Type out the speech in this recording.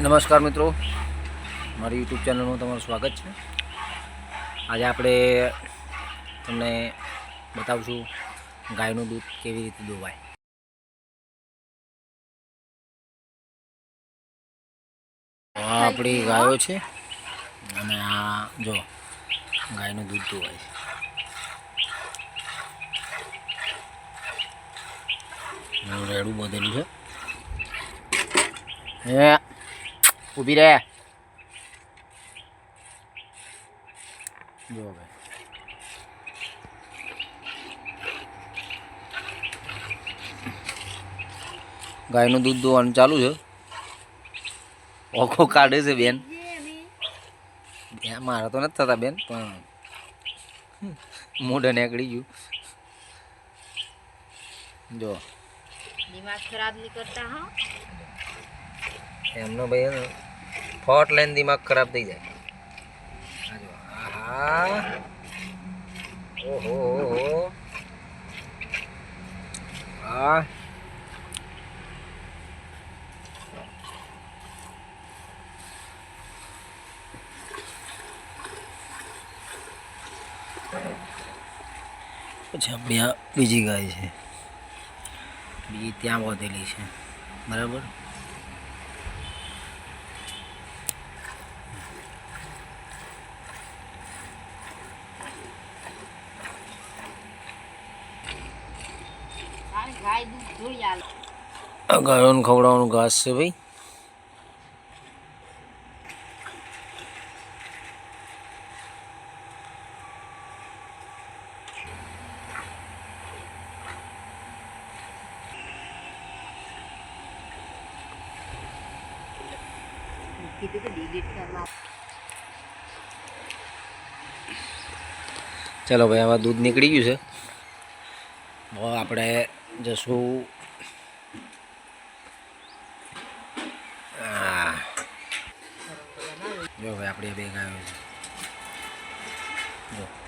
નમસ્કાર મિત્રો. મારી યુટ્યુબ ચેનલમાં તમારું સ્વાગત છે. આજે આપણે તમને બતાવશું ગાયનું દૂધ કેવી રીતે દોવાય. આ આપણી ગાયો છે. અને આ જો ગાયનું દૂધ દોવાય છે. રેડું બધેલું છે. હે ઊભી રહે. જો ભાઈ ગાયનું દૂધ દોવાનું ચાલુ છે. ઓખો કાઢે છે બેન. મારા તો નથી થતા બેન પણ મોઢે નીકળી ગયું. જો. દિમાગ ખરાબ નહીં કરતા હા. એમનો ભાઈ ફોટ લઈને દિમાગ ખરાબ થઈ જાય. આહા. ઓહો આ પછી બીજી ગાય છે. બીજી ત્યાં વધેલી છે. બરાબર તારી ગાય દૂધ જોઈ આલે આ ગાયોને ખવડાવવાનું ઘાસ છે ભાઈ. ચાલો ભાઈ હવે દૂધ નીકળી ગયું છે. આપણે જશું. જો ભાઈ આપણે બે ગાયો છે જો